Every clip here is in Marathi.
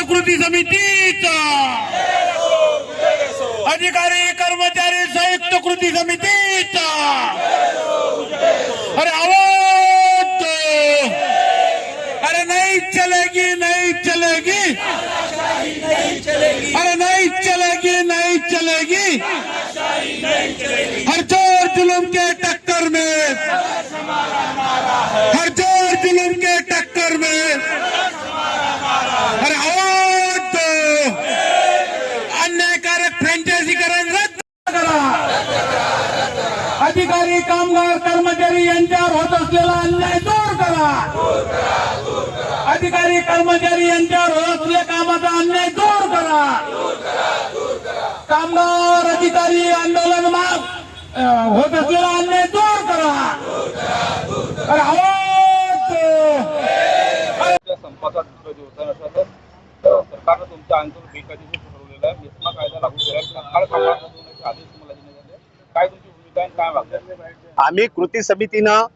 कृती समितीचा. अधिकारी कर्मचारी संयुक्त कृती समितीचा. अधिकारी कामगार कर्मचारी यांच्यावर होत असलेला अन्याय दूर करा. अधिकारी कर्मचारी यांच्यावर होत असलेल्या कामाचा अन्याय दूर करा. कामगार अधिकारी आंदोलन माग होत असलेला अन्याय दूर करा. हो, संपाचा दुसरा दिवस आहे तर सरकारनं तुमचं आंदोलन बेकायदेशीर ठरवलेलं आहे. कायदा लागू केला आम्ही कृती समितीनं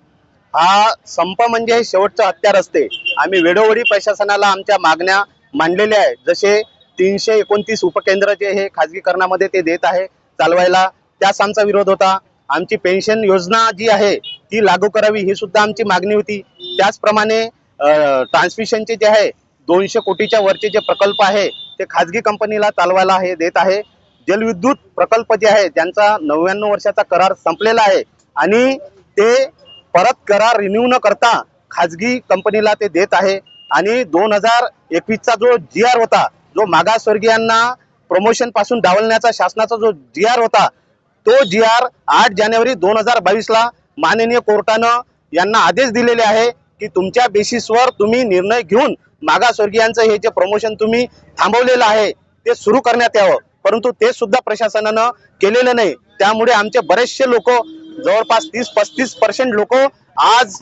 हा संप म्हणजे हे शेवटचं हत्यार असते. आम्ही वेळोवेळी प्रशासनाला आमच्या मागण्या मांडलेल्या आहे जसे तीनशे एकोणतीस उपकेंद्र जे हे खाजगीकरणामध्ये ते देत आहे चालवायला त्यास आमचा विरोध होता. आमची पेन्शन योजना जी आहे ती लागू करावी ही सुद्धा आमची मागणी होती. त्याचप्रमाणे ट्रान्समिशनचे जे आहे दोनशे कोटीच्या वरचे जे प्रकल्प आहे ते खाजगी कंपनीला चालवायला हे देत आहे. जलविद्युत प्रकल्प जे आहे ज्यांचा नव्याण्णव वर्षाचा करार संपलेला आहे. आणि ते परत करार रिन्यू न करता खाजगी कंपनीला ते देत आहे. आणि दोन हजार एकवीसचा जो जी आर होता जो मागासवर्गीयांना प्रमोशनपासून डावलण्याचा शासनाचा जो जी आर होता तो जी आर आठ जानेवारी दोन हजार बावीसला माननीय कोर्टानं यांना आदेश दिलेले आहे की तुमच्या बेसिसवर तुम्ही निर्णय घेऊन मागासवर्गीयांचं हे जे प्रमोशन तुम्ही थांबवलेलं आहे ते सुरू करण्यात यावं. परंतु ते सुद्धा प्रशासनानं केलेलं नाही. त्यामुळे आमचे बरेचसे लोक जवळपास तीस पस्तीस पर्सेंट लोक आज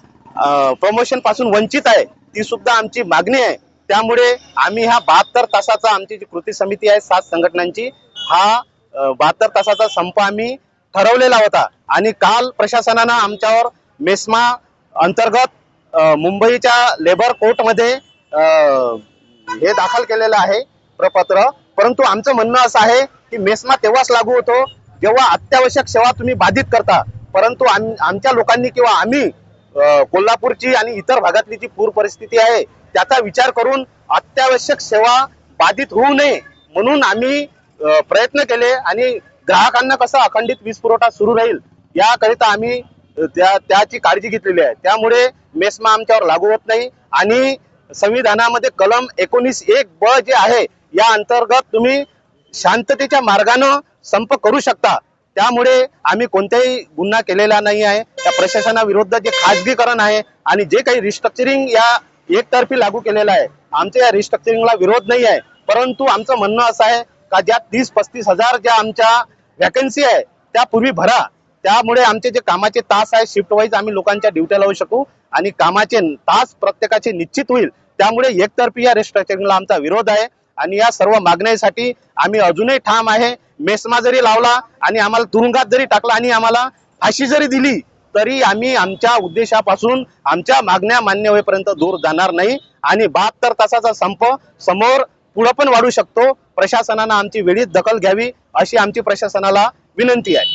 प्रमोशनपासून वंचित आहे. ती सुद्धा आमची मागणी आहे. त्यामुळे आम्ही हा बहात्तर तासाचा आमची जी कृती समिती आहे सात संघटनांची हा बहात्तर तासाचा संप आम्ही ठरवलेला होता. आणि काल प्रशासनानं आमच्यावर मेस्मा अंतर्गत मुंबईच्या लेबर कोर्टमध्ये हे दाखल केलेलं आहे प्रपत्र. परंतु आमचं म्हणणं असं आहे की मेस्मा तेव्हाच लागू होतो जेव्हा अत्यावश्यक सेवा तुम्ही बाधित करता. परंतु आम- आमच्या लोकांनी किंवा आम्ही कोल्हापूरची आणि इतर भागातली जी पूर परिस्थिती आहे त्याचा विचार करून अत्यावश्यक सेवा बाधित होऊ नये म्हणून आम्ही प्रयत्न केले आणि ग्राहकांना कसा अखंडित वीज पुरवठा सुरू राहील याकरिता आम्ही त्या त्याची काळजी घेतलेली आहे. त्यामुळे मेस्मा आमच्यावर लागू होत नाही आणि संविधानामध्ये कलम एकोणीस एक ब जे आहे या अंतर्गत तुम्ही शांततेच्या मार्गानं संप करू शकता. त्यामुळे आम्ही कोणताही गुन्हा केलेला नाही आहे. त्या प्रशासनाविरुद्ध जे खाजगीकरण आहे आणि जे काही रिस्ट्रक्चरिंग या एकतर्फी लागू केलेलं आहे आमच्या या रिस्ट्रक्चरिंगला विरोध नाही आहे. परंतु आमचं म्हणणं असं आहे का ज्या तीस पस्तीस हजार ज्या आमच्या व्हॅकन्सी आहे त्या पूर्वी भरा. त्यामुळे आमचे जे कामाचे तास आहे शिफ्ट वाईज आम्ही लोकांच्या ड्युट्या लावू शकू आणि कामाचे तास प्रत्येकाचे निश्चित होईल. त्यामुळे एकतर्फी या रिस्ट्रक्चरिंगला आमचा विरोध आहे. आणि या सर्व मागण्यांसाठी आम्ही अजूनही ठाम आहे. मेस्मा जरी लावला आणि आम्हाला तुरुंगात जरी टाकला आणि आम्हाला फाशी जरी दिली तरी आम्ही आमच्या उद्देशापासून आमच्या मागण्या मान्य होईपर्यंत दूर जाणार नाही. आणि बहात्तर तासाचा संप समोर पुढं पण वाढू शकतो. प्रशासनानं आमची वेळीच दखल घ्यावी अशी आमची प्रशासनाला विनंती आहे.